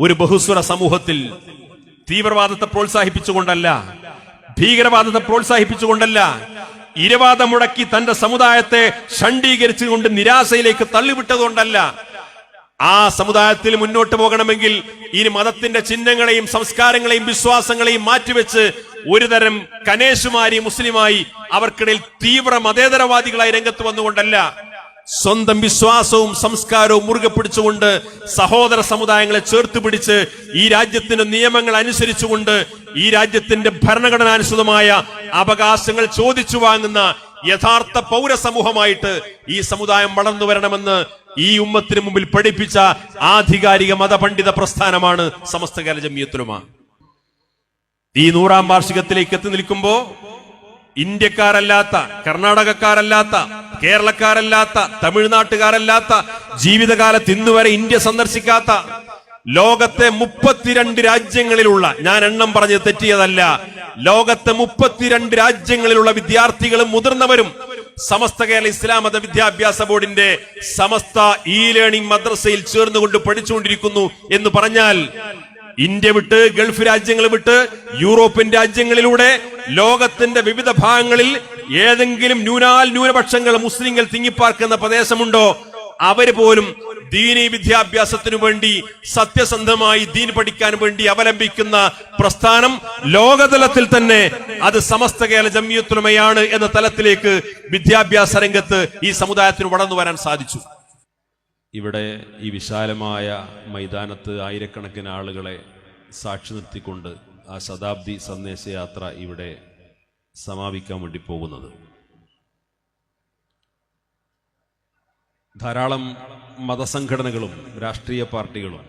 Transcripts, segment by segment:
ഒരു ബഹുസ്വര സമൂഹത്തിൽ തീവ്രവാദത്തെ പ്രോത്സാഹിപ്പിച്ചുകൊണ്ടല്ല ഭീകരവാദത്തെ പ്രോത്സാഹിപ്പിച്ചുകൊണ്ടല്ല ഇരവാദം മുടക്കി തന്റെ സമുദായത്തെ ഷണ്ഡീകരിച്ചുകൊണ്ട് നിരാശയിലേക്ക് തള്ളിവിട്ടതുകൊണ്ടല്ല ആ സമുദായത്തിൽ മുന്നോട്ട് പോകണമെങ്കിൽ ഇനി മതത്തിന്റെ ചിഹ്നങ്ങളെയും സംസ്കാരങ്ങളെയും വിശ്വാസങ്ങളെയും മാറ്റിവെച്ച് ഒരുതരം കനേശുമാരി മുസ്ലിമായി അവർക്കിടയിൽ തീവ്ര മതേതരവാദികളായി രംഗത്ത് വന്നുകൊണ്ടല്ല സ്വന്തം വിശ്വാസവും സംസ്കാരവും മുറുകെ പിടിച്ചുകൊണ്ട് സഹോദര സമുദായങ്ങളെ ചേർത്ത് പിടിച്ച് ഈ രാജ്യത്തിന്റെ നിയമങ്ങൾ അനുസരിച്ചുകൊണ്ട് ഈ രാജ്യത്തിന്റെ ഭരണഘടനാനുസൃതമായ അവകാശങ്ങൾ ചോദിച്ചു വാങ്ങുന്ന യഥാർത്ഥ പൗരസമൂഹമായിട്ട് ഈ സമുദായം വളർന്നു വരണമെന്ന് ഈ ഉമ്മത്തിന് മുമ്പിൽ പഠിപ്പിച്ച ആധികാരിക മതപണ്ഡിത പ്രസ്ഥാനമാണ് സമസ്ത കേരള ജമിയത്തുലുമ. ഈ നൂറാം വാർഷികത്തിലേക്ക് എത്തി നിൽക്കുമ്പോ ഇന്ത്യക്കാരല്ലാത്ത കർണാടകക്കാരല്ലാത്ത കേരളക്കാരല്ലാത്ത തമിഴ്നാട്ടുകാരല്ലാത്ത ജീവിതകാലത്ത് ഇന്നുവരെ ഇന്ത്യ സന്ദർശിക്കാത്ത ലോകത്തെ മുപ്പത്തിരണ്ട് രാജ്യങ്ങളിലുള്ള ഞാൻ എണ്ണം പറഞ്ഞ് തെറ്റിയതല്ല ലോകത്തെ മുപ്പത്തിരണ്ട് രാജ്യങ്ങളിലുള്ള വിദ്യാർത്ഥികളും മുതിർന്നവരും സമസ്ത കേരള ഇസ്ലാം മത വിദ്യാഭ്യാസ ബോർഡിന്റെ സമസ്ത ഇ ലേണിംഗ് മദ്രസയിൽ ചേർന്നുകൊണ്ട് പഠിച്ചുകൊണ്ടിരിക്കുന്നു എന്ന് പറഞ്ഞാൽ ഇന്ത്യ വിട്ട് ഗൾഫ് രാജ്യങ്ങൾ വിട്ട് യൂറോപ്യൻ രാജ്യങ്ങളിലൂടെ ലോകത്തിന്റെ വിവിധ ഭാഗങ്ങളിൽ ഏതെങ്കിലും ന്യൂനാൽ ന്യൂനപക്ഷങ്ങൾ മുസ്ലിങ്ങൾ തിങ്ങിപ്പാർക്കുന്ന പ്രദേശമുണ്ടോ? അവർ പോലും ദീനി വിദ്യാഭ്യാസത്തിനു വേണ്ടി സത്യസന്ധമായി ദീൻ പഠിക്കാൻ വേണ്ടി അവലംബിക്കുന്ന പ്രസ്ഥാനം ലോകതലത്തിൽ തന്നെ അത് സമസ്ത കേരള ജമ്മിയത്തുലമയാണ് എന്ന തലത്തിലേക്ക് വിദ്യാഭ്യാസ രംഗത്ത് ഈ സമുദായത്തിന് വളർന്നു വരാൻ സാധിച്ചു. ഇവിടെ ഈ വിശാലമായ മൈതാനത്ത് ആയിരക്കണക്കിന് ആളുകളെ സാക്ഷി നിർത്തിക്കൊണ്ട് ആ ശതാബ്ദി സന്ദേശയാത്ര ഇവിടെ സമാപിക്കാൻ വേണ്ടി പോകുന്നത്. ധാരാളം മതസംഘടനകളും രാഷ്ട്രീയ പാർട്ടികളും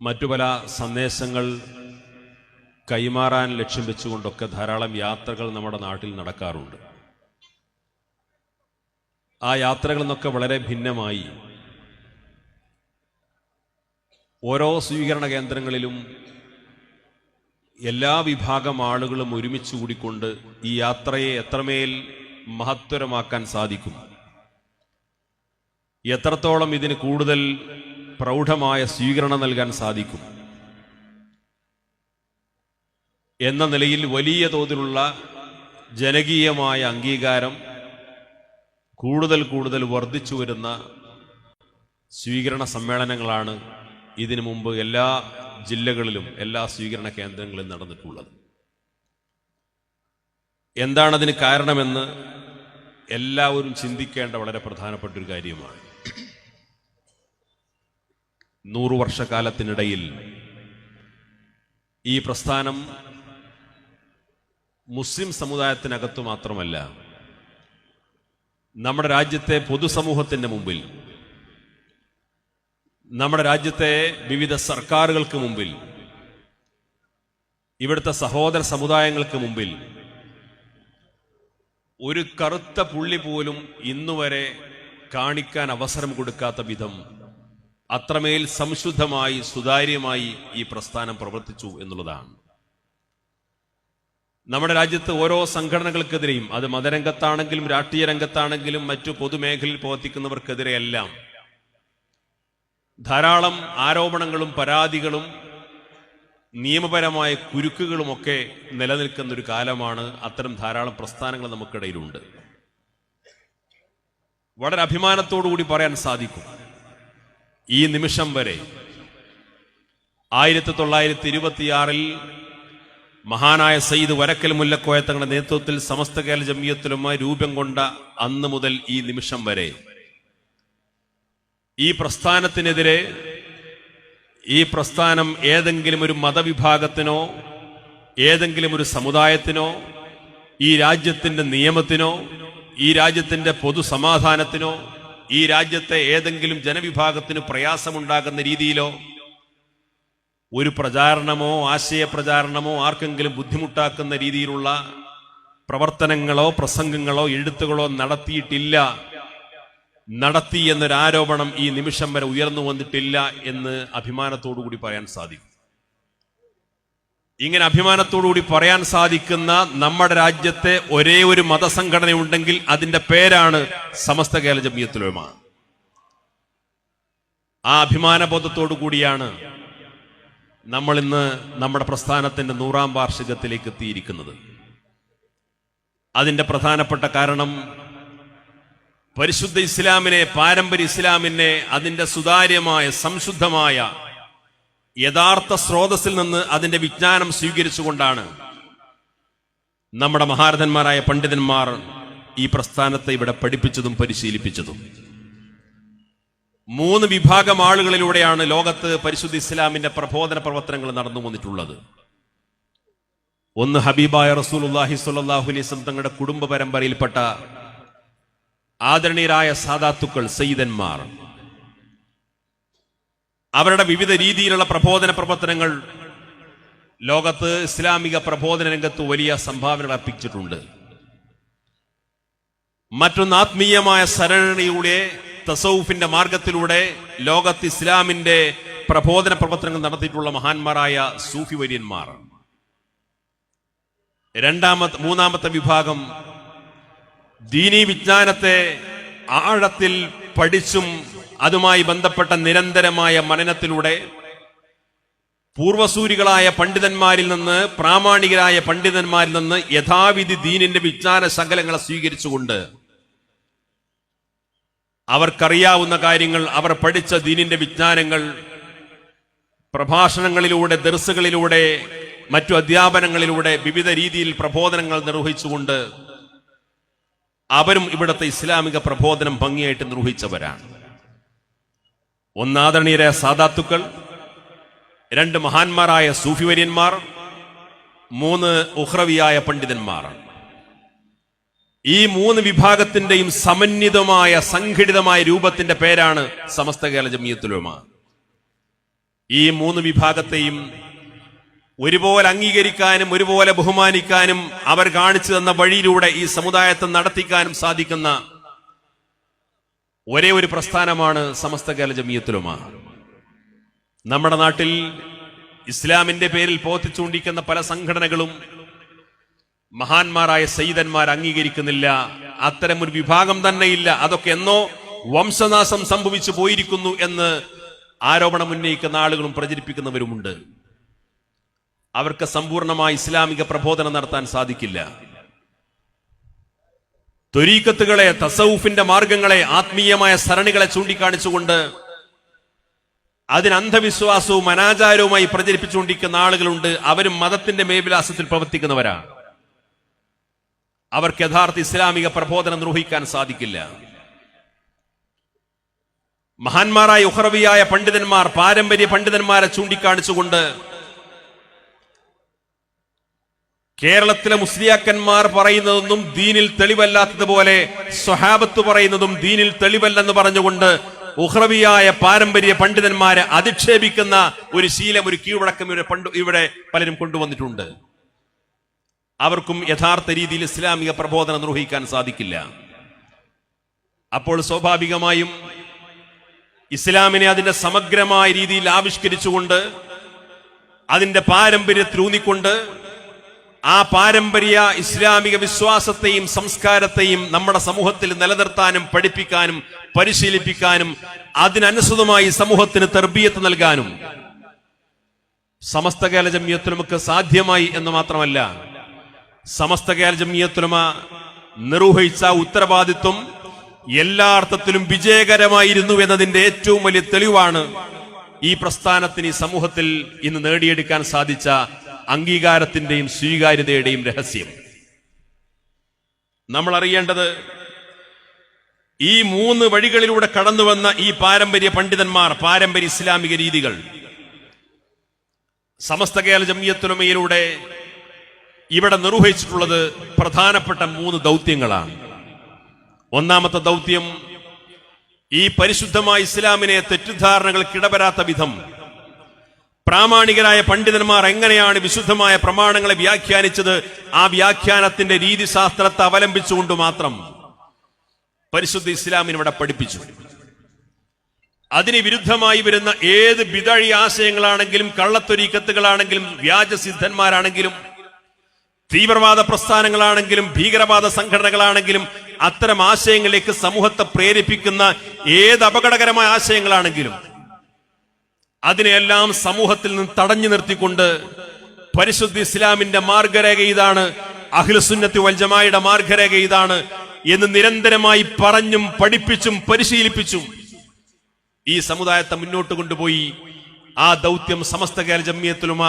മറ്റു പല സന്ദേശങ്ങൾ കൈമാറാൻ ലക്ഷ്യം വെച്ചുകൊണ്ടൊക്കെ ധാരാളം യാത്രകൾ നമ്മുടെ നാട്ടിൽ നടക്കാറുണ്ട്. ആ യാത്രകളിൽ നിന്നൊക്കെ വളരെ ഭിന്നമായി. ഓരോ സ്വീകരണ കേന്ദ്രങ്ങളിലും എല്ലാ വിഭാഗം ആളുകളും ഒരുമിച്ച് കൂടിക്കൊണ്ട് ഈ യാത്രയെ എത്രമേൽ മഹത്വരമാക്കാൻ സാധിക്കും. എത്രത്തോളം ഇതിന് കൂടുതൽ പ്രൗഢമായ സ്വീകരണം നൽകാൻ സാധിക്കും. എന്ന നിലയിൽ വലിയ തോതിലുള്ള ജനകീയമായ അംഗീകാരം കൂടുതൽ കൂടുതൽ വർദ്ധിച്ചു വരുന്ന സ്വീകരണ സമ്മേളനങ്ങളാണ് ഇതിനു മുമ്പ് എല്ലാ ജില്ലകളിലും എല്ലാ സ്വീകരണ കേന്ദ്രങ്ങളിലും നടന്നിട്ടുള്ളത്. എന്താണതിന് കാരണമെന്ന് എല്ലാവരും ചിന്തിക്കേണ്ട വളരെ പ്രധാനപ്പെട്ട ഒരു കാര്യമാണ്. നൂറു വർഷക്കാലത്തിനിടയിൽ ഈ പ്രസ്ഥാനം മുസ്ലിം സമുദായത്തിനകത്തു മാത്രമല്ല നമ്മുടെ രാജ്യത്തെ പൊതുസമൂഹത്തിന്റെ മുമ്പിൽ നമ്മുടെ രാജ്യത്തെ വിവിധ സർക്കാരുകൾക്ക് മുമ്പിൽ ഇവിടുത്തെ സഹോദര സമുദായങ്ങൾക്ക് മുമ്പിൽ ഒരു കറുത്ത പുള്ളി പോലും ഇന്നുവരെ കാണിക്കാൻ അവസരം കൊടുക്കാത്ത വിധം അത്രമേൽ സംശുദ്ധമായി സുതാര്യമായി ഈ പ്രസ്ഥാനം പ്രവർത്തിച്ചു എന്നുള്ളതാണ്. നമ്മുടെ രാജ്യത്ത് ഓരോ സംഘടനകൾക്കെതിരെയും അത് മതരംഗത്താണെങ്കിലും രാഷ്ട്രീയ രംഗത്താണെങ്കിലും മറ്റു പൊതുമേഖലയിൽ പ്രവർത്തിക്കുന്നവർക്കെതിരെയെല്ലാം ധാരാളം ആരോപണങ്ങളും പരാതികളും നിയമപരമായ കുരുക്കുകളുമൊക്കെ നിലനിൽക്കുന്ന ഒരു കാലമാണ് അത്തരം ധാരാളം പ്രസ്ഥാനങ്ങൾ നമുക്കിടയിലുണ്ട്. വളരെ അഭിമാനത്തോടു കൂടി പറയാൻ സാധിക്കും ഈ നിമിഷം വരെ ആയിരത്തി തൊള്ളായിരത്തി ഇരുപത്തിയാറിൽ മഹാനായ സയ്യിദ് വരക്കൽ മുല്ലക്കോയ തങ്ങളുടെ നേതൃത്വത്തിൽ സമസ്ത കേരള ജമിയത്തിലുമായി രൂപം കൊണ്ട അന്ന് മുതൽ ഈ നിമിഷം വരെ. ഈ പ്രസ്ഥാനത്തിനെതിരെ ഈ പ്രസ്ഥാനം ഏതെങ്കിലും ഒരു മതവിഭാഗത്തിനോ ഏതെങ്കിലും ഒരു സമുദായത്തിനോ ഈ രാജ്യത്തിന്റെ നിയമത്തിനോ ഈ രാജ്യത്തിന്റെ പൊതുസമാധാനത്തിനോ ഈ രാജ്യത്തെ ഏതെങ്കിലും ജനവിഭാഗത്തിന് പ്രയാസമുണ്ടാകുന്ന രീതിയിലോ ഒരു പ്രചാരണമോ ആശയപ്രചാരണമോ ആർക്കെങ്കിലും ബുദ്ധിമുട്ടാക്കുന്ന രീതിയിലുള്ള പ്രവർത്തനങ്ങളോ പ്രസംഗങ്ങളോ എഴുത്തുകളോ നടത്തിയിട്ടില്ല. നടത്തി എന്നൊരു ആരോപണം ഈ നിമിഷം വരെ ഉയർന്നു വന്നിട്ടില്ല എന്ന് അഭിമാനത്തോടു കൂടി പറയാൻ സാധിക്കും. ഇങ്ങനെ അഭിമാനത്തോടു കൂടി പറയാൻ സാധിക്കുന്ന നമ്മുടെ രാജ്യത്തെ ഒരേ ഒരു മതസംഘടന ഉണ്ടെങ്കിൽ അതിന്റെ പേരാണ് സമസ്ത കേരള ജമിയത്തുലമ ആ അഭിമാനബോധത്തോടു കൂടിയാണ് നമ്മൾ ഇന്ന് നമ്മുടെ പ്രസ്ഥാനത്തിന്റെ നൂറാം വാർഷികത്തിലേക്ക് എത്തിയിരിക്കുന്നത്. അതിന്റെ പ്രധാനപ്പെട്ട കാരണം പരിശുദ്ധ ഇസ്ലാമിനെ പാരമ്പര്യ ഇസ്ലാമിനെ അതിന്റെ സുതാര്യമായ സംശുദ്ധമായ യഥാർത്ഥ സ്രോതസ്സിൽ നിന്ന് അതിന്റെ വിജ്ഞാനം സ്വീകരിച്ചുകൊണ്ടാണ് നമ്മുടെ മഹാരഥന്മാരായ പണ്ഡിതന്മാർ ഈ പ്രസ്ഥാനത്തെ ഇവിടെ പഠിപ്പിച്ചതും പരിശീലിപ്പിച്ചതും. മൂന്ന് വിഭാഗം ആളുകളിലൂടെയാണ് ലോകത്ത് പരിശുദ്ധ ഇസ്ലാമിന്റെ പ്രബോധന പ്രവർത്തനങ്ങൾ നടന്നു വന്നിട്ടുള്ളത്. ഒന്ന് ഹബീബായ റസൂലുല്ലാഹി സ്വല്ലല്ലാഹു അലൈഹി തങ്ങളുടെ കുടുംബ പരമ്പരയിൽപ്പെട്ട ആദരണീയരായ സാദാത്തുക്കൾ സയ്യിദന്മാർ. അവരുടെ വിവിധ രീതിയിലുള്ള പ്രബോധന പ്രവർത്തനങ്ങൾ ലോകത്ത് ഇസ്ലാമിക പ്രബോധന രംഗത്ത് വലിയ സംഭാവനകൾ അർപ്പിച്ചിട്ടുണ്ട്. മറ്റൊന്ന് ആത്മീയമായ സരണിയുടെ തസൌഫിന്റെ മാർഗത്തിലൂടെ ലോകത്ത് ഇസ്ലാമിന്റെ പ്രബോധന പ്രവർത്തനങ്ങൾ നടത്തിയിട്ടുള്ള മഹാന്മാരായ സൂഫി വര്യന്മാർ. രണ്ടാമത്തെ മൂന്നാമത്തെ വിഭാഗം ദീനി വിജ്ഞാനത്തെ ആഴത്തിൽ പഠിച്ചും അതുമായി ബന്ധപ്പെട്ട നിരന്തരമായ മനനത്തിലൂടെ പൂർവസൂരികളായ പണ്ഡിതന്മാരിൽ നിന്ന് പ്രാമാണികരായ പണ്ഡിതന്മാരിൽ നിന്ന് യഥാവിധി ദീനിന്റെ വിജ്ഞാന ശകലങ്ങളെ സ്വീകരിച്ചുകൊണ്ട് അവർക്കറിയാവുന്ന കാര്യങ്ങൾ അവർ പഠിച്ച ദീനിന്റെ വിജ്ഞാനങ്ങൾ പ്രഭാഷണങ്ങളിലൂടെ ദർസുകളിലൂടെ മറ്റു അധ്യാപനങ്ങളിലൂടെ വിവിധ രീതിയിൽ പ്രബോധനങ്ങൾ നിർവഹിച്ചുകൊണ്ട് അവരും ഇവിടുത്തെ ഇസ്ലാമിക പ്രബോധനം ഭംഗിയായിട്ട് നിർവഹിച്ചവരാണ്. ഒന്നാദരണീയരായ സാദാത്തുക്കൾ രണ്ട് മഹാന്മാരായ സൂഫിവര്യന്മാർ മൂന്ന് ഉഹ്രവിയായ പണ്ഡിതന്മാർ. ഈ മൂന്ന് വിഭാഗത്തിന്റെയും സമന്വിതമായ സംഘടിതമായ രൂപത്തിന്റെ പേരാണ് സമസ്ത കേരള ജമിയത്തുലുമ ഈ മൂന്ന് വിഭാഗത്തെയും ഒരുപോലെ അംഗീകരിക്കാനും ഒരുപോലെ ബഹുമാനിക്കാനും അവർ കാണിച്ചു തന്ന വഴിയിലൂടെ ഈ സമുദായത്തെ നടത്തിക്കാനും സാധിക്കുന്ന ഒരേ ഒരു പ്രസ്ഥാനമാണ് സമസ്ത കേരള ജമിയത്തുലുമ നമ്മുടെ നാട്ടിൽ ഇസ്ലാമിന്റെ പേരിൽ പോത്തിച്ചൂണ്ടിക്കുന്ന പല സംഘടനകളും മഹാന്മാരായ സയ്യിദന്മാർ അംഗീകരിക്കുന്നില്ല. അത്തരം ഒരു വിഭാഗം തന്നെയില്ല. അതൊക്കെ എന്നോ വംശനാശം സംഭവിച്ചു പോയിരിക്കുന്നു എന്ന് ആരോപണം ഉന്നയിക്കുന്ന ആളുകളും പ്രചരിപ്പിക്കുന്നവരുമുണ്ട്. അവർക്ക് സമ്പൂർണമായി ഇസ്ലാമിക പ്രബോധനം നടത്താൻ സാധിക്കില്ല. ത്വരീക്കത്തുകളെ തസൌഫിന്റെ മാർഗങ്ങളെ ആത്മീയമായ സരണികളെ ചൂണ്ടിക്കാണിച്ചുകൊണ്ട് അതിന് അന്ധവിശ്വാസവും അനാചാരവുമായി പ്രചരിപ്പിച്ചുകൊണ്ടിരിക്കുന്ന ആളുകളുണ്ട്. അവരും മതത്തിന്റെ മേവിലാസത്തിൽ പ്രവർത്തിക്കുന്നവരാണ്. അവർക്ക് യഥാർത്ഥ ഇസ്ലാമിക പ്രബോധനം നിർവഹിക്കാൻ സാധിക്കില്ല. മഹാന്മാരായ ഉഹ്റവിയായ പണ്ഡിതന്മാർ പാരമ്പര്യ പണ്ഡിതന്മാരെ ചൂണ്ടിക്കാണിച്ചുകൊണ്ട് കേരളത്തിലെ മുസ്ലിയാക്കന്മാർ പറയുന്നതൊന്നും ദീനിൽ തെളിവല്ലാത്തതുപോലെ സ്വഹാബത്ത് പറയുന്നതും ദീനിൽ തെളിവല്ലെന്ന് പറഞ്ഞുകൊണ്ട് ഉഹ്റവിയായ പാരമ്പര്യ പണ്ഡിതന്മാരെ അധിക്ഷേപിക്കുന്ന ഒരു ശീലം ഒരു കീഴ്വഴക്കം ഇവിടെ പണ്ട് ഇവിടെ പലരും കൊണ്ടുവന്നിട്ടുണ്ട്. അവർക്കും യഥാർത്ഥ രീതിയിൽ ഇസ്ലാമിക പ്രബോധനം നിർവഹിക്കാൻ സാധിക്കില്ല. അപ്പോൾ സ്വാഭാവികമായും ഇസ്ലാമിനെ അതിന്റെ സമഗ്രമായ രീതിയിൽ ആവിഷ്കരിച്ചുകൊണ്ട് അതിന്റെ പാരമ്പര്യത്തിൽ ഊന്നിക്കൊണ്ട് ആ പാരമ്പര്യ ഇസ്ലാമിക വിശ്വാസത്തെയും സംസ്കാരത്തെയും നമ്മുടെ സമൂഹത്തിൽ നിലനിർത്താനും പഠിപ്പിക്കാനും പരിശീലിപ്പിക്കാനും അതിനനുസൃതമായി സമൂഹത്തിന് തെർബീയത്ത് നൽകാനും സമസ്ത കേരള നമുക്ക് സാധ്യമായി എന്ന് മാത്രമല്ല സമസ്ത കേരള ജമിയത്തുലമ നിർവഹിച്ച ഉത്തരവാദിത്വം എല്ലാ അർത്ഥത്തിലും വിജയകരമായിരുന്നു എന്നതിന്റെ ഏറ്റവും വലിയ തെളിവാണ് ഈ പ്രസ്ഥാനത്തിന് ഈ സമൂഹത്തിൽ ഇന്ന് നേടിയെടുക്കാൻ സാധിച്ച അംഗീകാരത്തിന്റെയും സ്വീകാര്യതയുടെയും രഹസ്യം. നമ്മൾ അറിയേണ്ടത് ഈ മൂന്ന് വഴികളിലൂടെ കടന്നു വന്ന ഈ പാരമ്പര്യ പണ്ഡിതന്മാർ പാരമ്പര്യ ഇസ്ലാമിക രീതികൾ സമസ്ത കേരള ജമിയത്തുലമയിലൂടെ ഇവിടെ നിർവഹിച്ചിട്ടുള്ളത് പ്രധാനപ്പെട്ട മൂന്ന് ദൗത്യങ്ങളാണ്. ഒന്നാമത്തെ ദൗത്യം ഈ പരിശുദ്ധമായ ഇസ്ലാമിനെ തെറ്റിദ്ധാരണകൾക്ക് ഇടവരാത്ത വിധം പ്രാമാണികരായ പണ്ഡിതന്മാർ എങ്ങനെയാണ് വിശുദ്ധമായ പ്രമാണങ്ങളെ വ്യാഖ്യാനിച്ചത്? ആ വ്യാഖ്യാനത്തിന്റെ രീതിശാസ്ത്രത്തെ അവലംബിച്ചുകൊണ്ട് മാത്രം പരിശുദ്ധ ഇസ്ലാമിന് ഇവിടെ പഠിപ്പിച്ചു. അതിന് വിരുദ്ധമായി വരുന്ന ഏത് ബിതഴി ആശയങ്ങളാണെങ്കിലും കള്ളത്തൊരീക്കത്തുകളാണെങ്കിലും വ്യാജസിദ്ധന്മാരാണെങ്കിലും തീവ്രവാദ പ്രസ്ഥാനങ്ങളാണെങ്കിലും ഭീകരവാദ സംഘടനകളാണെങ്കിലും അത്തരം ആശയങ്ങളിലേക്ക് സമൂഹത്തെ പ്രേരിപ്പിക്കുന്ന ഏത് അപകടകരമായ ആശയങ്ങളാണെങ്കിലും അതിനെയെല്ലാം സമൂഹത്തിൽ നിന്ന് തടഞ്ഞു നിർത്തിക്കൊണ്ട് പരിശുദ്ധ ഇസ്ലാമിന്റെ മാർഗരേഖ ഇതാണ് അഖിലസുന്നത്തി വൽജമായുടെ മാർഗരേഖ ഇതാണ് എന്ന് നിരന്തരമായി പറഞ്ഞും പഠിപ്പിച്ചും പരിശീലിപ്പിച്ചും ഈ സമുദായത്തെ മുന്നോട്ട് കൊണ്ടുപോയി ആ ദൗത്യം സമസ്ത കേരള ജമ്മിയത്തിലുമ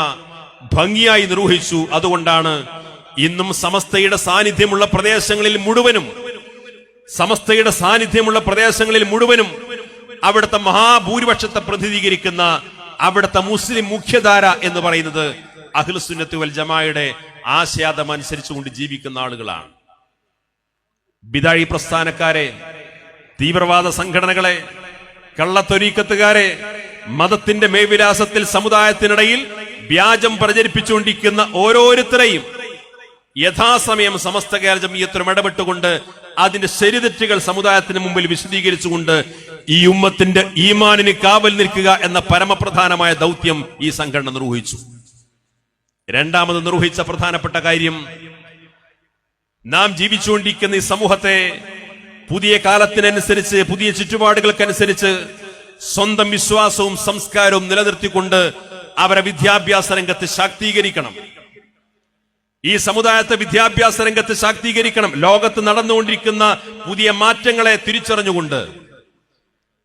ഭംഗിയായി നിർവഹിച്ചു. അതുകൊണ്ടാണ് ഇന്നും സമസ്തയുടെ സാന്നിധ്യമുള്ള പ്രദേശങ്ങളിൽ മുഴുവനും സമസ്തയുടെ സാന്നിധ്യമുള്ള പ്രദേശങ്ങളിൽ മുഴുവനും അവിടുത്തെ മഹാഭൂരിപക്ഷത്തെ പ്രതിനിധീകരിക്കുന്ന അവിടുത്തെ മുസ്ലിം മുഖ്യധാര എന്ന് പറയുന്നത് അഖിൽസുന്നത്ത് വൽ ജമായുടെ ആശയാദം അനുസരിച്ചുകൊണ്ട് ജീവിക്കുന്ന ആളുകളാണ്. ബിദാഴി പ്രസ്ഥാനക്കാരെ തീവ്രവാദ സംഘടനകളെ കള്ളത്തൊരീക്കത്തുകാരെ മതത്തിന്റെ മേവിലാസത്തിൽ സമുദായത്തിനിടയിൽ വ്യാജം പ്രചരിപ്പിച്ചുകൊണ്ടിരിക്കുന്ന ഓരോരുത്തരെയും യഥാസമയം സമസ്ത കേരള ജമീയത്തിനും ഇടപെട്ടുകൊണ്ട് അതിന്റെ ശരിതെറ്റുകൾ സമുദായത്തിന് മുമ്പിൽ വിശദീകരിച്ചുകൊണ്ട് ഈ ഉമ്മത്തിന്റെ ഈമാനിന് കാവൽ നിൽക്കുക എന്ന പരമപ്രധാനമായ ദൗത്യം ഈ സംഘടന നിർവഹിച്ചു. രണ്ടാമത് നിർവഹിച്ച പ്രധാനപ്പെട്ട കാര്യം നാം ജീവിച്ചുകൊണ്ടിരിക്കുന്ന ഈ സമൂഹത്തെ പുതിയ കാലത്തിനനുസരിച്ച് പുതിയ ചുറ്റുപാടുകൾക്കനുസരിച്ച് സ്വന്തം വിശ്വാസവും സംസ്കാരവും നിലനിർത്തിക്കൊണ്ട് അവരെ വിദ്യാഭ്യാസ രംഗത്ത് ശാക്തീകരിക്കണം. ഈ സമുദായത്തെ വിദ്യാഭ്യാസ രംഗത്ത് ശാക്തീകരിക്കണം. ലോകത്ത് നടന്നുകൊണ്ടിരിക്കുന്ന പുതിയ മാറ്റങ്ങളെ തിരിച്ചറിഞ്ഞുകൊണ്ട്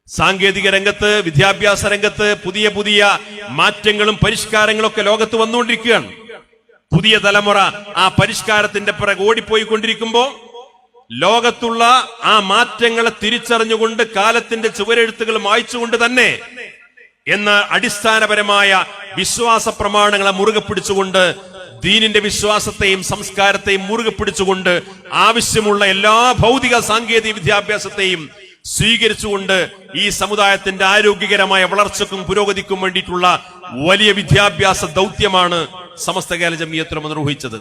സാങ്കേതിക രംഗത്ത് വിദ്യാഭ്യാസ രംഗത്ത് പുതിയ പുതിയ മാറ്റങ്ങളും പരിഷ്കാരങ്ങളും ഒക്കെ ലോകത്ത് വന്നുകൊണ്ടിരിക്കുകയാണ്. പുതിയ തലമുറ ആ പരിഷ്കാരത്തിന്റെ പിറകെ ഓടിപ്പോയിക്കൊണ്ടിരിക്കുമ്പോ ലോകത്തുള്ള ആ മാറ്റങ്ങളെ തിരിച്ചറിഞ്ഞുകൊണ്ട് കാലത്തിന്റെ ചുവരെഴുത്തുകൾ മായ്ച്ചുകൊണ്ട് തന്നെ എന്ന അടിസ്ഥാനപരമായ വിശ്വാസ പ്രമാണങ്ങളെ മുറുകെ പിടിച്ചുകൊണ്ട് ദീനിന്റെ വിശ്വാസത്തെയും സംസ്കാരത്തെയും മുറുകെ പിടിച്ചുകൊണ്ട് ആവശ്യമുള്ള എല്ലാ ഭൗതിക സാങ്കേതിക വിദ്യാഭ്യാസത്തെയും സ്വീകരിച്ചുകൊണ്ട് ഈ സമുദായത്തിന്റെ ആരോഗ്യകരമായ വളർച്ചക്കും പുരോഗതിക്കും വേണ്ടിയിട്ടുള്ള വലിയ വിദ്യാഭ്യാസ ദൗത്യമാണ് സമസ്ത കേരള ജമിയത്തിലും നിർവഹിച്ചത്.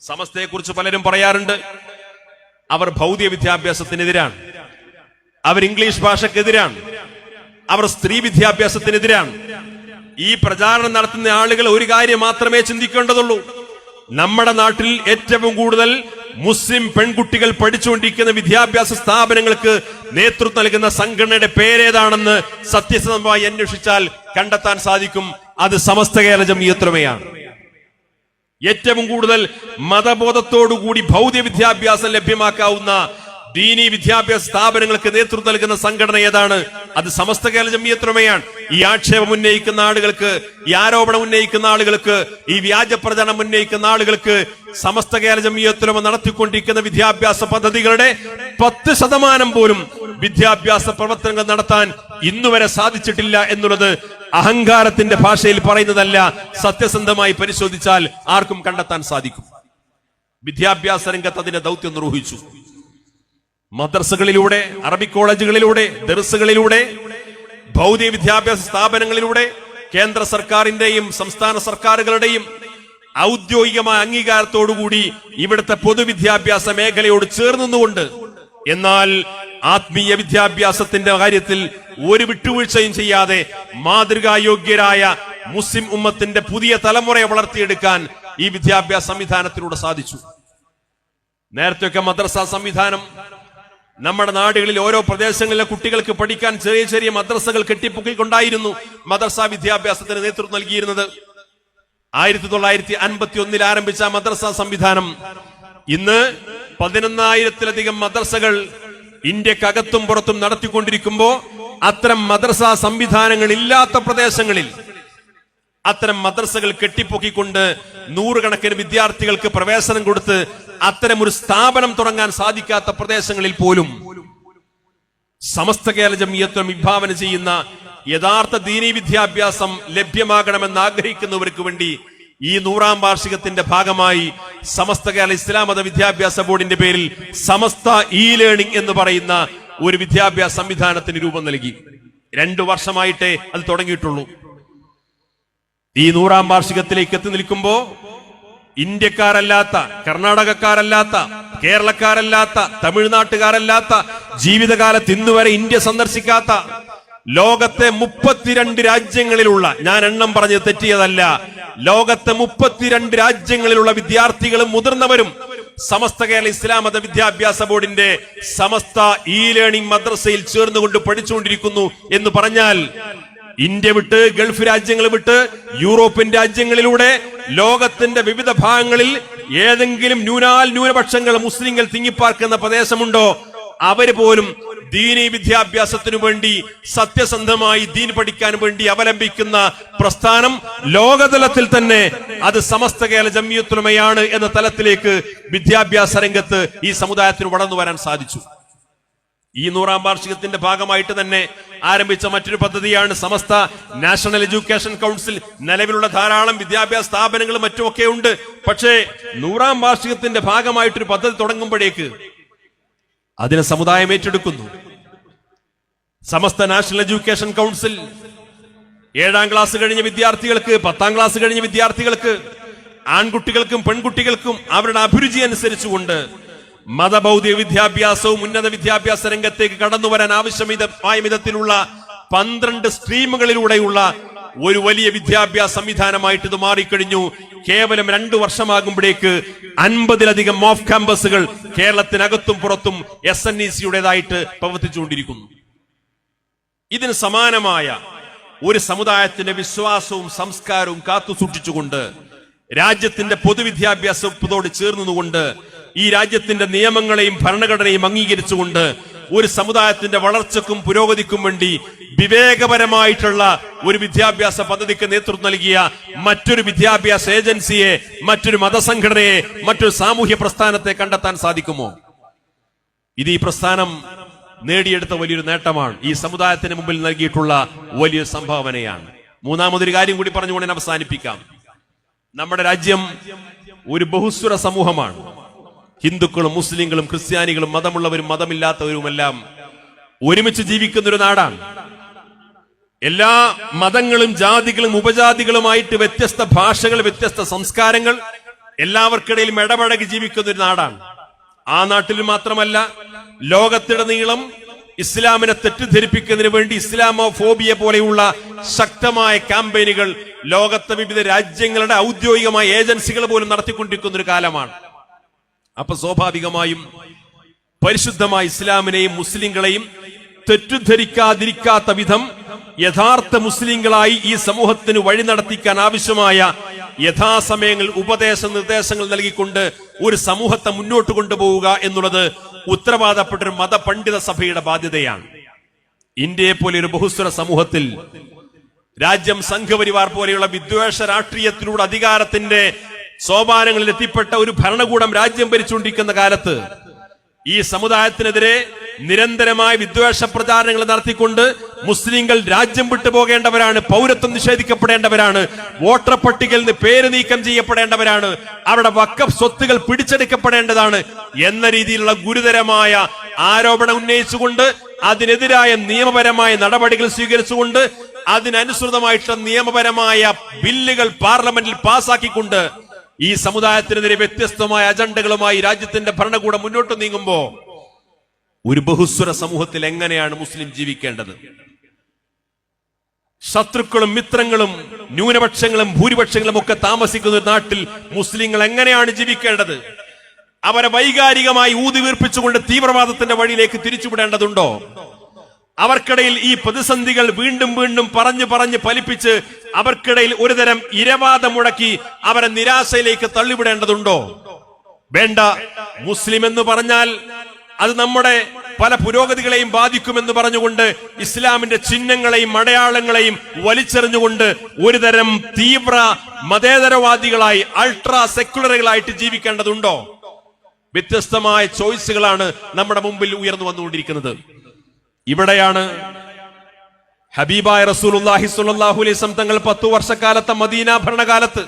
സമസ്തയെക്കുറിച്ച് പലരും പറയാറുണ്ട് അവർ ഭൗതിക വിദ്യാഭ്യാസത്തിനെതിരാണ്. അവർ ഇംഗ്ലീഷ് ഭാഷക്കെതിരാണ്. അവർ സ്ത്രീ വിദ്യാഭ്യാസത്തിനെതിരാണ്. ഈ പ്രചാരണം നടത്തുന്ന ആളുകൾ ഒരു കാര്യം മാത്രമേ ചിന്തിക്കേണ്ടതുള്ളൂ. നമ്മുടെ നാട്ടിൽ ഏറ്റവും കൂടുതൽ മുസ്ലിം പെൺകുട്ടികൾ പഠിച്ചുകൊണ്ടിരിക്കുന്ന വിദ്യാഭ്യാസ സ്ഥാപനങ്ങൾക്ക് നേതൃത്വം നൽകുന്ന സംഘടനയുടെ പേരേതാണെന്ന് സത്യസന്ധമായി അന്വേഷിച്ചാൽ കണ്ടെത്താൻ സാധിക്കും. അത് സമസ്ത കേരള ജമീയത്രമയാണ് ഏറ്റവും കൂടുതൽ മതബോധത്തോടുകൂടി ഭൗതിക വിദ്യാഭ്യാസം ലഭ്യമാക്കാവുന്ന ദീനി വിദ്യാഭ്യാസ സ്ഥാപനങ്ങൾക്ക് നേതൃത്വം നൽകുന്ന സംഘടന ഏതാണ്? അത് സമസ്ത കേരള ജമിയത്രമയാണ് ഈ ആക്ഷേപം ഉന്നയിക്കുന്ന ആളുകൾക്ക് ഈ ആരോപണം ഉന്നയിക്കുന്ന ആളുകൾക്ക് ഈ വ്യാജ പ്രചരണം ഉന്നയിക്കുന്ന ആളുകൾക്ക് സമസ്ത കേരള ജമിയത്രമ നടത്തിക്കൊണ്ടിരിക്കുന്ന വിദ്യാഭ്യാസ പദ്ധതികളുടെ പത്ത് ശതമാനം പോലും വിദ്യാഭ്യാസ പ്രവർത്തനങ്ങൾ നടത്താൻ ഇന്നുവരെ സാധിച്ചിട്ടില്ല എന്നുള്ളത് അഹങ്കാരത്തിന്റെ ഭാഷയിൽ പറയുന്നതല്ല സത്യസന്ധമായി പരിശോധിച്ചാൽ ആർക്കും കണ്ടെത്താൻ സാധിക്കും. വിദ്യാഭ്യാസ രംഗത്ത് അതിന്റെ ദൗത്യം നിർവഹിച്ചു. മദ്രസകളിലൂടെ അറബി കോളേജുകളിലൂടെ ദർസുകളിലൂടെ ഭൗതിക വിദ്യാഭ്യാസ സ്ഥാപനങ്ങളിലൂടെ കേന്ദ്ര സർക്കാരിന്റെയും സംസ്ഥാന സർക്കാരുകളുടെയും ഔദ്യോഗികമായ അംഗീകാരത്തോടുകൂടി ഇവിടുത്തെ പൊതുവിദ്യാഭ്യാസ മേഖലയോട് ചേർന്നുകൊണ്ട് എന്നാൽ ആത്മീയ വിദ്യാഭ്യാസത്തിന്റെ കാര്യത്തിൽ ഒരു വിട്ടുവീഴ്ചയും ചെയ്യാതെ മാതൃകായോഗ്യരായ മുസ്ലിം ഉമ്മത്തിന്റെ പുതിയ തലമുറയെ വളർത്തിയെടുക്കാൻ ഈ വിദ്യാഭ്യാസ സംവിധാനത്തിലൂടെ സാധിച്ചു. നേരത്തെയൊക്കെ മദ്രസ സംവിധാനം നമ്മുടെ നാടുകളിൽ ഓരോ പ്രദേശങ്ങളിലെ കുട്ടികൾക്ക് പഠിക്കാൻ ചെറിയ ചെറിയ മദ്രസകൾ കെട്ടിപ്പൊക്കിക്കൊണ്ടായിരുന്നു മദ്രസ വിദ്യാഭ്യാസത്തിന് നേതൃത്വം നൽകിയിരുന്നത്. ആയിരത്തി തൊള്ളായിരത്തി അൻപത്തി ഒന്നിൽ ആരംഭിച്ച മദ്രസ സംവിധാനം ഇന്ന് പതിനൊന്നായിരത്തിലധികം മദ്രസകൾ ഇന്ത്യക്കകത്തും പുറത്തും നടത്തിക്കൊണ്ടിരിക്കുമ്പോൾ അത്തരം മദ്രസ സംവിധാനങ്ങൾ ഇല്ലാത്ത പ്രദേശങ്ങളിൽ അത്തരം മദ്രസകൾ കെട്ടിപ്പൊക്കിക്കൊണ്ട് നൂറുകണക്കിന് വിദ്യാർത്ഥികൾക്ക് പ്രവേശനം കൊടുത്ത് അത്തരം ഒരു സ്ഥാപനം തുടങ്ങാൻ സാധിക്കാത്ത പ്രദേശങ്ങളിൽ പോലും സമസ്ത കേരള ജമിയത്വം വിഭാവന ചെയ്യുന്ന യഥാർത്ഥ ദീനീ വിദ്യാഭ്യാസം ലഭ്യമാകണമെന്ന് ആഗ്രഹിക്കുന്നവർക്ക് വേണ്ടി ഈ നൂറാം വാർഷികത്തിന്റെ ഭാഗമായി സമസ്ത കേരള ഇസ്ലാം മത വിദ്യാഭ്യാസ ബോർഡിന്റെ പേരിൽ സമസ്ത ഇ ലേണിംഗ് എന്ന് പറയുന്ന ഒരു വിദ്യാഭ്യാസ സംവിധാനത്തിന് രൂപം നൽകി. രണ്ടു വർഷമായിട്ടേ അത് തുടങ്ങിയിട്ടുള്ളൂ. ഈ നൂറാം വാർഷികത്തിലേക്ക് എത്തി നിൽക്കുമ്പോ ഇന്ത്യക്കാരല്ലാത്ത കർണാടകക്കാരല്ലാത്ത കേരളക്കാരല്ലാത്ത തമിഴ്നാട്ടുകാരല്ലാത്ത ജീവിതകാലത്ത് ഇന്നുവരെ ഇന്ത്യ സന്ദർശിക്കാത്ത ലോകത്തെ മുപ്പത്തിരണ്ട് രാജ്യങ്ങളിലുള്ള ഞാൻ എണ്ണം പറഞ്ഞ് തെറ്റിയതല്ല ലോകത്തെ മുപ്പത്തിരണ്ട് രാജ്യങ്ങളിലുള്ള വിദ്യാർത്ഥികളും മുതിർന്നവരും സമസ്ത കേരള ഇസ്ലാം മത വിദ്യാഭ്യാസ ബോർഡിന്റെ സമസ്ത ഇ ലേണിംഗ് മദ്രസയിൽ ചേർന്നുകൊണ്ട് പഠിച്ചുകൊണ്ടിരിക്കുന്നു എന്ന് പറഞ്ഞാൽ ഇന്ത്യ വിട്ട് ഗൾഫ് രാജ്യങ്ങൾ വിട്ട് യൂറോപ്യൻ രാജ്യങ്ങളിലൂടെ ലോകത്തിന്റെ വിവിധ ഭാഗങ്ങളിൽ ഏതെങ്കിലും ന്യൂനാൽ ന്യൂനപക്ഷങ്ങൾ മുസ്ലിങ്ങൾ തിങ്ങിപ്പാർക്കുന്ന പ്രദേശമുണ്ടോ? അവർ പോലും ദീനി വിദ്യാഭ്യാസത്തിനു വേണ്ടി സത്യസന്ധമായി ദീൻ പഠിക്കാൻ വേണ്ടി അവലംബിക്കുന്ന പ്രസ്ഥാനം ലോകതലത്തിൽ തന്നെ അത് സമസ്ത കേരള ജമ്മിയത്തുലമയാണ് എന്ന തലത്തിലേക്ക് വിദ്യാഭ്യാസ രംഗത്ത് ഈ സമുദായത്തിന് വളർന്നു വരാൻ സാധിച്ചു. ഈ നൂറാം വാർഷികത്തിന്റെ ഭാഗമായിട്ട് തന്നെ ആരംഭിച്ച മറ്റൊരു പദ്ധതിയാണ് സമസ്ത നാഷണൽ എഡ്യൂക്കേഷൻ കൗൺസിൽ. നിലവിലുള്ള ധാരാളം വിദ്യാഭ്യാസ സ്ഥാപനങ്ങളും മറ്റുമൊക്കെ ഉണ്ട്. പക്ഷേ നൂറാം വാർഷികത്തിന്റെ ഭാഗമായിട്ടൊരു പദ്ധതി തുടങ്ങുമ്പോഴേക്ക് അതിനെ സമുദായം ഏറ്റെടുക്കുന്നു. സമസ്ത നാഷണൽ എഡ്യൂക്കേഷൻ കൗൺസിൽ ഏഴാം ക്ലാസ് കഴിഞ്ഞ വിദ്യാർത്ഥികൾക്ക് പത്താം ക്ലാസ് കഴിഞ്ഞ വിദ്യാർത്ഥികൾക്ക് ആൺകുട്ടികൾക്കും പെൺകുട്ടികൾക്കും അവരുടെ അഭിരുചി അനുസരിച്ചുകൊണ്ട് മതബൗദ്ധിക വിദ്യാഭ്യാസവും ഉന്നത വിദ്യാഭ്യാസ രംഗത്തേക്ക് കടന്നു വരാൻ ആവശ്യമായ വിധത്തിലുള്ള പന്ത്രണ്ട് സ്ട്രീമുകളിലൂടെയുള്ള ഒരു വലിയ വിദ്യാഭ്യാസ സംവിധാനമായിട്ട് ഇത് മാറിക്കഴിഞ്ഞു. കേവലം രണ്ടു വർഷമാകുമ്പോഴേക്ക് അൻപതിലധികം ഓഫ് ക്യാമ്പസുകൾ കേരളത്തിനകത്തും പുറത്തും എസ് എൻ ഇ സിയുടേതായിട്ട് പ്രവർത്തിച്ചുകൊണ്ടിരിക്കുന്നു. ഇതിന് സമാനമായ ഒരു സമുദായത്തിന്റെ വിശ്വാസവും സംസ്കാരവും കാത്തു സൂക്ഷിച്ചുകൊണ്ട് രാജ്യത്തിന്റെ പൊതുവിദ്യാഭ്യാസ വകുപ്പോട് ചേർന്നുകൊണ്ട് ഈ രാജ്യത്തിന്റെ നിയമങ്ങളെയും ഭരണഘടനയും അംഗീകരിച്ചുകൊണ്ട് ഒരു സമുദായത്തിന്റെ വളർച്ചക്കും പുരോഗതിക്കും വേണ്ടി വിവേകപരമായിട്ടുള്ള ഒരു വിദ്യാഭ്യാസ പദ്ധതിക്ക് നേതൃത്വം നൽകിയ മറ്റൊരു വിദ്യാഭ്യാസ ഏജൻസിയെ മറ്റൊരു മതസംഘടനയെ മറ്റൊരു സാമൂഹ്യ പ്രസ്ഥാനത്തെ കണ്ടെത്താൻ സാധിക്കുമോ? ഇത് ഈ പ്രസ്ഥാനം നേടിയെടുത്ത വലിയൊരു നേട്ടമാണ്. ഈ സമുദായത്തിന് മുമ്പിൽ നൽകിയിട്ടുള്ള വലിയൊരു സംഭാവനയാണ്. മൂന്നാമതൊരു കാര്യം കൂടി പറഞ്ഞുകൊണ്ട് അവസാനിപ്പിക്കാം. നമ്മുടെ രാജ്യം ഒരു ബഹുസ്വര സമൂഹമാണ്. ഹിന്ദുക്കളും മുസ്ലിങ്ങളും ക്രിസ്ത്യാനികളും മതമുള്ളവരും മതമില്ലാത്തവരുമെല്ലാം ഒരുമിച്ച് ജീവിക്കുന്ന ഒരു നാടാണ്. എല്ലാ മതങ്ങളും ജാതികളും ഉപജാതികളുമായിട്ട് വ്യത്യസ്ത ഭാഷകൾ വ്യത്യസ്ത സംസ്കാരങ്ങൾ എല്ലാവർക്കിടയിലും ഇടപഴകി ജീവിക്കുന്ന ഒരു നാടാണ്. ആ നാട്ടിൽ മാത്രമല്ല ലോകത്തിടനീളം ഇസ്ലാമിനെ തെറ്റിദ്ധരിപ്പിക്കുന്നതിന് വേണ്ടി ഇസ്ലാമോ ഫോബിയ പോലെയുള്ള ശക്തമായ ക്യാമ്പയിനുകൾ ലോകത്തെ വിവിധ രാജ്യങ്ങളുടെ ഔദ്യോഗികമായ ഏജൻസികൾ പോലും നടത്തിക്കൊണ്ടിരിക്കുന്ന ഒരു കാലമാണ്. അപ്പൊ സ്വാഭാവികമായും പരിശുദ്ധമായ ഇസ്ലാമിനെയും മുസ്ലിങ്ങളെയും തെറ്റിദ്ധരിക്കാതിരിക്കാത്ത വിധം യഥാർത്ഥ മുസ്ലിങ്ങളായി ഈ സമൂഹത്തിന് വഴി നടത്തിക്കാൻ ആവശ്യമായ യഥാസമയങ്ങൾ ഉപദേശ നിർദ്ദേശങ്ങൾ നൽകിക്കൊണ്ട് ഒരു സമൂഹത്തെ മുന്നോട്ട് കൊണ്ടുപോവുക എന്നുള്ളത് ഉത്തരവാദപ്പെട്ട ഒരു മതപണ്ഡിത സഭയുടെ ബാധ്യതയാണ്. ഇന്ത്യയെ പോലെ ഒരു ബഹുസ്വര സമൂഹത്തിൽ രാജ്യം സംഘപരിവാർ പോലെയുള്ള വിദ്വേഷ രാഷ്ട്രീയത്തിലൂടെ അധികാരത്തിന്റെ സോപാനങ്ങളിൽ എത്തിപ്പെട്ട ഒരു ഭരണകൂടം രാജ്യം ഭരിച്ചുകൊണ്ടിരിക്കുന്ന കാലത്ത് ഈ സമുദായത്തിനെതിരെ നിരന്തരമായ വിദ്വേഷ പ്രചാരണങ്ങൾ നടത്തിക്കൊണ്ട് മുസ്ലിങ്ങൾ രാജ്യം വിട്ടുപോകേണ്ടവരാണ് പൗരത്വം നിഷേധിക്കപ്പെടേണ്ടവരാണ് വോട്ടർ പട്ടികയിൽ നിന്ന് പേര് നീക്കം ചെയ്യപ്പെടേണ്ടവരാണ് അവരുടെ വക്കഫ് സ്വത്തുകൾ പിടിച്ചെടുക്കപ്പെടേണ്ടതാണ് എന്ന രീതിയിലുള്ള ഗുരുതരമായ ആരോപണം ഉന്നയിച്ചുകൊണ്ട് അതിനെതിരായ നിയമപരമായ നടപടികൾ സ്വീകരിച്ചുകൊണ്ട് അതിനനുസൃതമായിട്ടുള്ള നിയമപരമായ ബില്ലുകൾ പാർലമെന്റിൽ പാസാക്കിക്കൊണ്ട് ഈ സമുദായത്തിനെതിരെ വ്യത്യസ്തമായ അജണ്ടകളുമായി രാജ്യത്തിന്റെ ഭരണകൂടം മുന്നോട്ട് നീങ്ങുമ്പോ ഒരു ബഹുസ്വര സമൂഹത്തിൽ എങ്ങനെയാണ് മുസ്ലിം ജീവിക്കേണ്ടത്? ശത്രുക്കളും മിത്രങ്ങളും ന്യൂനപക്ഷങ്ങളും ഭൂരിപക്ഷങ്ങളും ഒക്കെ താമസിക്കുന്ന ഒരു നാട്ടിൽ മുസ്ലിങ്ങൾ എങ്ങനെയാണ് ജീവിക്കേണ്ടത്? അവരെ വൈകാരികമായി ഊതി വീർപ്പിച്ചുകൊണ്ട് തീവ്രവാദത്തിന്റെ വഴിയിലേക്ക് തിരിച്ചുവിടേണ്ടതുണ്ടോ? അവർക്കിടയിൽ ഈ പ്രതിസന്ധികൾ വീണ്ടും വീണ്ടും പറഞ്ഞു പറഞ്ഞ് ഫലിപ്പിച്ച് അവർക്കിടയിൽ ഒരുതരം ഇരവാദം മുടക്കി അവരെ നിരാശയിലേക്ക് തള്ളിവിടേണ്ടതുണ്ടോ? വേണ്ട. മുസ്ലിം എന്ന് പറഞ്ഞാൽ അത് നമ്മുടെ പല പുരോഗതികളെയും ബാധിക്കുമെന്ന് പറഞ്ഞുകൊണ്ട് ഇസ്ലാമിന്റെ ചിഹ്നങ്ങളെയും അടയാളങ്ങളെയും വലിച്ചെറിഞ്ഞുകൊണ്ട് ഒരുതരം തീവ്ര മതേതരവാദികളായി അൾട്രാ സെക്യുലറുകളായിട്ട് ജീവിക്കേണ്ടതുണ്ടോ? വ്യത്യസ്തമായ ചോയ്സുകളാണ് നമ്മുടെ മുമ്പിൽ ഉയർന്നു വന്നുകൊണ്ടിരിക്കുന്നത്. ഇവിടെയാണ് ഹബീബായ റസൂലുള്ളാഹി സ്വല്ലല്ലാഹു അലൈഹി തങ്ങൾ പത്തു വർഷക്കാലത്തെ മദീന ഭരണകാലത്ത്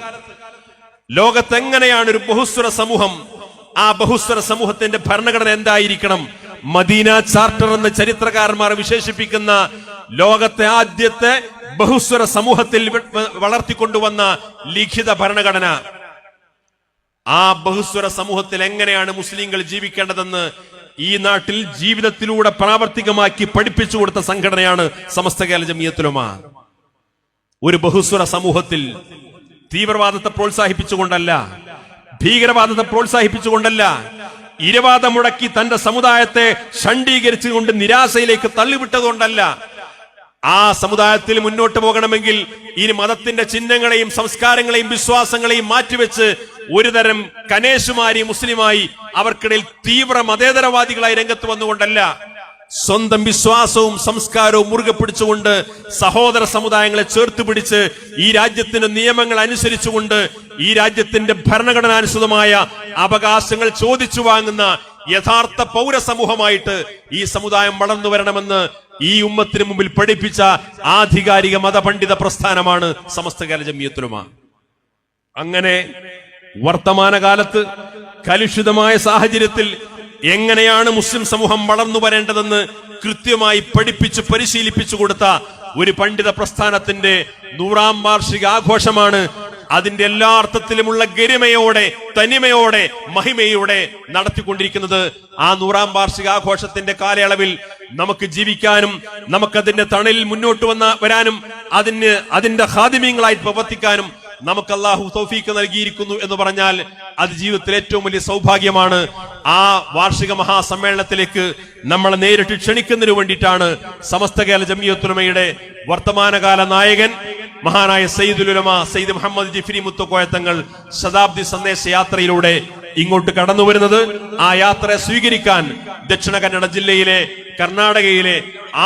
ലോകത്തെങ്ങനെയാണ് ഒരു ബഹുസ്വര സമൂഹം ആ ബഹുസ്വര സമൂഹത്തിന്റെ ഭരണഘടന എന്തായിരിക്കണം? മദീന ചാർട്ടർ എന്ന് ചരിത്രകാരന്മാർ വിശേഷിപ്പിക്കുന്ന ലോകത്തെ ആദ്യത്തെ ബഹുസ്വര സമൂഹത്തിൽ വളർത്തിക്കൊണ്ടുവന്ന ലിഖിത ഭരണഘടന. ആ ബഹുസ്വര സമൂഹത്തിൽ എങ്ങനെയാണ് മുസ്ലിങ്ങൾ ജീവിക്കേണ്ടതെന്ന് ഈ നാട്ടിൽ ജീവിതത്തിലൂടെ പ്രാവർത്തികമാക്കി പഠിപ്പിച്ചു കൊടുത്ത സംഘടനയാണ് സമസ്ത കേരള ജമിയത്തുലമ. ഒരു ബഹുസ്വര സമൂഹത്തിൽ തീവ്രവാദത്തെ പ്രോത്സാഹിപ്പിച്ചുകൊണ്ടല്ല ഭീകരവാദത്തെ പ്രോത്സാഹിപ്പിച്ചുകൊണ്ടല്ല ഇരവാദം മുടക്കി തന്റെ സമുദായത്തെ ഷണ്ഡീകരിച്ചുകൊണ്ട് നിരാശയിലേക്ക് തള്ളിവിട്ടതുകൊണ്ടല്ല ആ സമുദായത്തിൽ മുന്നോട്ട് പോകണമെങ്കിൽ ഈ മതത്തിന്റെ ചിഹ്നങ്ങളെയും സംസ്കാരങ്ങളെയും വിശ്വാസങ്ങളെയും മാറ്റിവെച്ച് ഒരുതരം കനേശുമാരി മുസ്ലിമായി അവർക്കിടയിൽ തീവ്ര മതേതരവാദികളായി രംഗത്ത് വന്നുകൊണ്ടല്ല സ്വന്തം വിശ്വാസവും സംസ്കാരവും മുറുകെ പിടിച്ചുകൊണ്ട് സഹോദര സമുദായങ്ങളെ ചേർത്ത് പിടിച്ച് ഈ രാജ്യത്തിന്റെ നിയമങ്ങൾ അനുസരിച്ചുകൊണ്ട് ഈ രാജ്യത്തിന്റെ ഭരണഘടനാനുസൃതമായ അവകാശങ്ങൾ ചോദിച്ചു വാങ്ങുന്ന യഥാർത്ഥ പൗരസമൂഹമായിട്ട് ഈ സമുദായം വളർന്നു വരണമെന്ന് ഈ ഉമ്മത്തിന് മുമ്പിൽ പഠിപ്പിച്ച ആധികാരിക മതപണ്ഡിത പ്രസ്ഥാനമാണ് സമസ്ത കേരള ജമിയത്തുലുമ അങ്ങനെ വർത്തമാനകാലത്ത് കലുഷിതമായ സാഹചര്യത്തിൽ എങ്ങനെയാണ് മുസ്ലിം സമൂഹം വളർന്നു വരേണ്ടതെന്ന് കൃത്യമായി പഠിപ്പിച്ച് പരിശീലിപ്പിച്ചു കൊടുത്ത ഒരു പണ്ഡിത പ്രസ്ഥാനത്തിന്റെ നൂറാം വാർഷിക ആഘോഷമാണ് അതിന്റെ എല്ലാ അർത്ഥത്തിലുമുള്ള ഗരിമയോടെ തനിമയോടെ മഹിമയോടെ നടത്തിക്കൊണ്ടിരിക്കുന്നത് ആ നൂറാം വാർഷികാഘോഷത്തിന്റെ കാലയളവിൽ നമുക്ക് ജീവിക്കാനും നമുക്കതിന്റെ തണലിൽ മുന്നോട്ട് വന്ന വരാനും അതിന് അതിന്റെ ഹാദിമ്യങ്ങളായി പ്രവർത്തിക്കാനും നമുക്ക് അള്ളാഹു തൗഫീക്ക് നൽകിയിരിക്കുന്നു എന്ന് പറഞ്ഞാൽ അത് ജീവിതത്തിൽ ഏറ്റവും വലിയ സൗഭാഗ്യമാണ്. ആ വാർഷിക മഹാസമ്മേളനത്തിലേക്ക് നമ്മളെ നേരിട്ട് ക്ഷണിക്കുന്നതിന് വേണ്ടിയിട്ടാണ് സമസ്ത കേരള ജമിയത്തുലമയുടെ വർത്തമാനകാല നായകൻ മഹാനായ സയ്യിദുലുലമ സയ്യിദ് മുഹമ്മദ് ജിഫിരി മുത്തുക്കോയത്തങ്ങൾ ശതാബ്ദി സന്ദേശ യാത്രയിലൂടെ ഇങ്ങോട്ട് കടന്നു വരുന്നത് ആ യാത്രയെ സ്വീകരിക്കാൻ ദക്ഷിണ കന്നഡ ജില്ലയിലെ കർണാടകയിലെ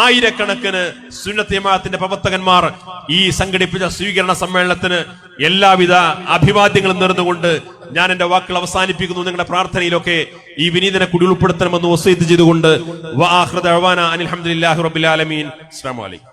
ആയിരക്കണക്കിന് സുന്നത്തിയമാത്തിന്റെ പ്രവർത്തകന്മാർ ഈ സംഘടിപ്പിച്ച സ്വീകരണ സമ്മേളനത്തിന് എല്ലാവിധ അഭിവാദ്യങ്ങളും നേർന്നുകൊണ്ട് ഞാൻ എന്റെ വാക്കുകൾ അവസാനിപ്പിക്കുന്നു. നിങ്ങളുടെ പ്രാർത്ഥനയിലൊക്കെ ഈ വിനീതനെ കുടി ഉൾപ്പെടുത്തണമെന്ന് ഒസൈത്ത് ചെയ്തുകൊണ്ട് അനിൽഹമുല്ലാഹി റബിൻ അസ്സാം വലൈക്കും